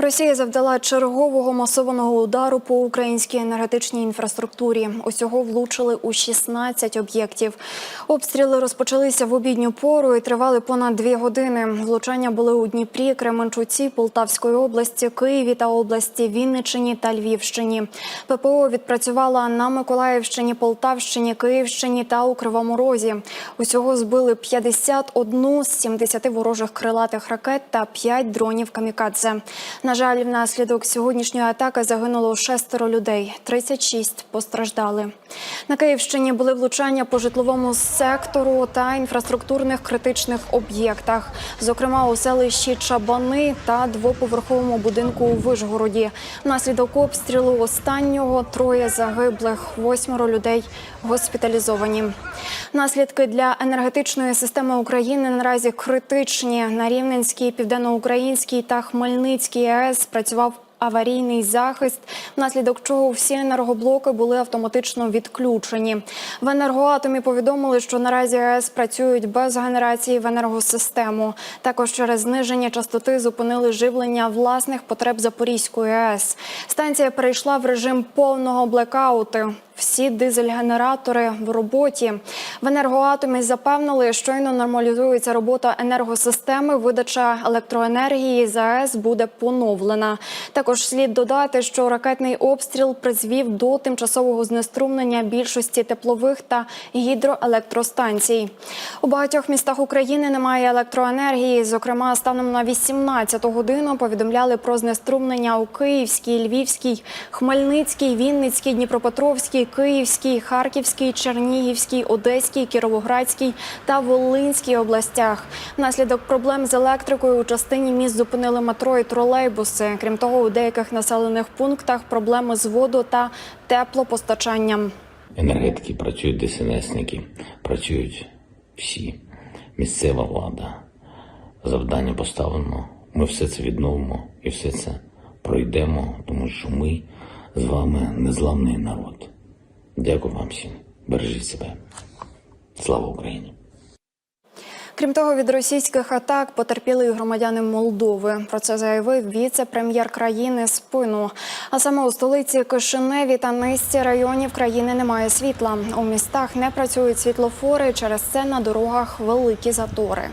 Росія завдала чергового масованого удару по українській енергетичній інфраструктурі. Усього влучили у 16 об'єктів. Обстріли розпочалися в обідню пору і тривали понад дві години. Влучання були у Дніпрі, Кременчуці, Полтавської області, Києві та області, Вінниччині та Львівщині. ППО відпрацювала на Миколаївщині, Полтавщині, Київщині та у Кривому Розі. Усього збили 51 з 70 ворожих крилатих ракет та 5 дронів камікадзе. На жаль, внаслідок сьогоднішньої атаки загинуло шестеро людей, 36 постраждали. На Київщині були влучання по житловому сектору та інфраструктурних критичних об'єктах, зокрема у селищі Чабани та двоповерховому будинку у Вишгороді. Внаслідок обстрілу останнього троє загиблих, восьмеро людей госпіталізовані. Наслідки для енергетичної системи України наразі критичні. На Рівненській, Південноукраїнській та Хмельницькій АЕС працював аварійний захист, внаслідок чого всі енергоблоки були автоматично відключені. В енергоатомі повідомили, що наразі АЕС працюють без генерації в енергосистему. Також через зниження частоти зупинили живлення власних потреб Запорізької АЕС. Станція перейшла в режим повного блекауту. Всі дизель-генератори в роботі в енергоатомі запевнили, щойно нормалізується робота енергосистеми. Видача електроенергії з буде поновлена. Також слід додати, що ракетний обстріл призвів до тимчасового знеструмлення більшості теплових та гідроелектростанцій. У багатьох містах України немає електроенергії. Зокрема, станом на 18 годину повідомляли про знеструмлення у Київській, Львівській, Хмельницькій, Вінницькій, Дніпропетровській, Київській, Харківській, Чернігівській, Одеській, Кіровоградській та Волинській областях. Внаслідок проблем з електрикою у частині міст зупинили метро і тролейбуси. Крім того, у деяких населених пунктах проблеми з воду та теплопостачанням. Енергетики працюють ДСНСники, працюють всі. Місцева влада. Завдання поставлено. Ми все це відновимо і все це пройдемо, тому що ми з вами незламний народ. Дякую вам всім. Бережіть себе. Слава Україні! Крім того, від російських атак потерпіли і громадяни Молдови. Про це заявив віце-прем'єр країни спину. А саме у столиці Кишиневі та низці районів країни немає світла. У містах не працюють світлофори. Через це на дорогах великі затори.